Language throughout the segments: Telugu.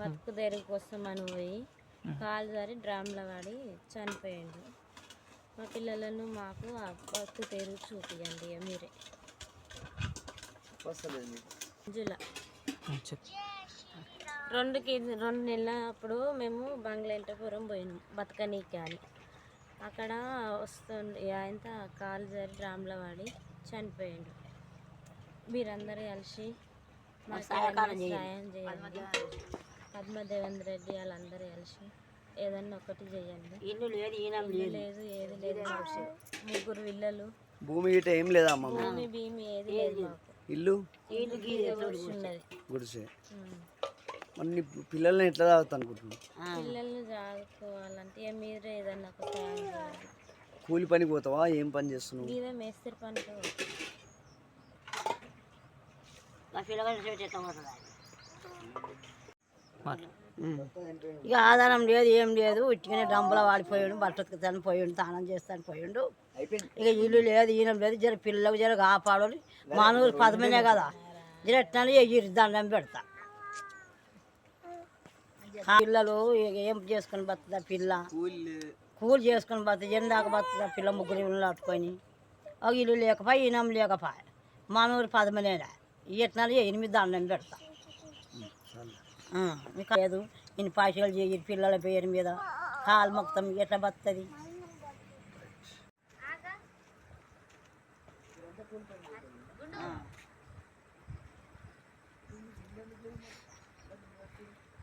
బతుకు తెరుగు కోసం అని పోయి కాలు జారి డ్రామ్లో పడి చనిపోయిండు. మా పిల్లలను మాకు ఆ బతుకు తెరుగు చూపియండి ఇక మీరే. జుల రెండుకి రెండు నెలల అప్పుడు మేము బంగ్లాంటపురం పోయినాం బతకనీకి అని. అక్కడ వస్తుంది ఆయన కాలు జారి డ్రామ్లో పడి చనిపోయిండు. మీరందరూ కలిసి మాకు ఏదైనా సాయం చేయండి పద్మదేవేంద్ర రెడ్డి వాళ్ళందరూ కలిసి ఏదన్నా ఒకటి చేయండి. ఇల్లు లేదు లేదు. ఏది లేదు. ముగ్గురు పిల్లలు. భూమి గిట్ట ఏం లేదా అమ్మ? భూమి భీమి ఏది లేదు మాకు. ఇల్లు? ఇల్లు గుడిసె. ఉన్నది గుడిసే. మరి పిల్లల్ని ఎట్లా తాగుతా అనుకుంటున్నావు పిల్లల్ని చదువుకోవాలంటే ఇక మీరే ఏదన్నా ఒక సాయం చేయాలి. కూలి పనికి పోతావా? ఏం పని చేస్తున్నావు? మీరే మేస్త్రి పనికి ఎట్లా పోతుంది ఉం. ఇక ఆధారం లేదు ఏం లేదు. ఉట్టిగానే డంబులో వాడిపోయాడు బట్టకు చనిపోయాడు తానం చేస్తాను పోయిండు. ఇక ఇల్లు లేదు ఈయన లేదు జర పిల్లలకు జర కాపాడు మానవులు పదమనే కదా. జర ఎట్లా ఎగిరి దండం పెడతా. పిల్లలు ఇక ఏం చేసుకొని బతుందా పిల్ల? కూలి. చేసుకొని బతుంది ఎందాక బతుందా పిల్ల ముగ్గురు ఇల్లు పట్టుకొని ఒక ఇల్లు లేకపోయి ఈనం లేకపోయి. మానవులు పదమనేడా ఎట్లా ఎనిమిది దండం పెడతా. మీకు లేదు. ఇన్ని పాషలు చేయి పిల్లల పేరు మీద కాలు మొత్తం ఎట్లా బతుంది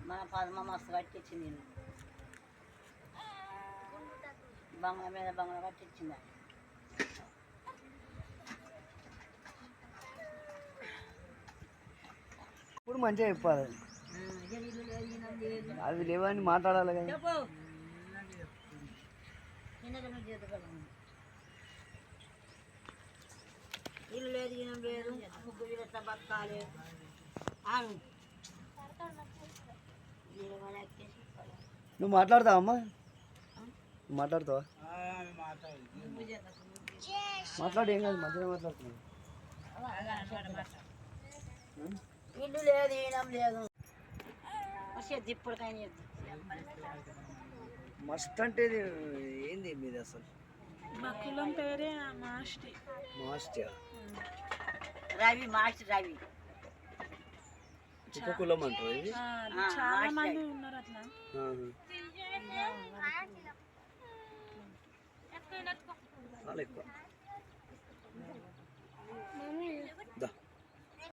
మన పద్మ మస్తు కట్టించింది నేను బంగ్లా మీద బంగ్లా కట్టించింది ఇప్పుడు మంచిగా చెప్పాలి. అవి లేవని మాట్లాడాలి కదా. ఇల్లు లేదు ఈయన లేదు. ముగ్గురు ఎట్లా బతకాలి? అను నువ్వు మాట్లాడతావా అమ్మా? మాట్లాడతావా? మాట్లాడు ఏం కాదు మంచిగా మాట్లాడుతున్నావు ఇల్లు లేదు ఈయనం లేదు. వచ్చేది ఇప్పటికైనా చేద్దాం. మస్ట్ అంటే ఇది ఏంది మీది అసలు? మాస్ట్. రవి మాస్టర్ రవి. కులం అంటారు ఇది? చాలా మంది ఆహా. చాలా ఎక్కువ. దా.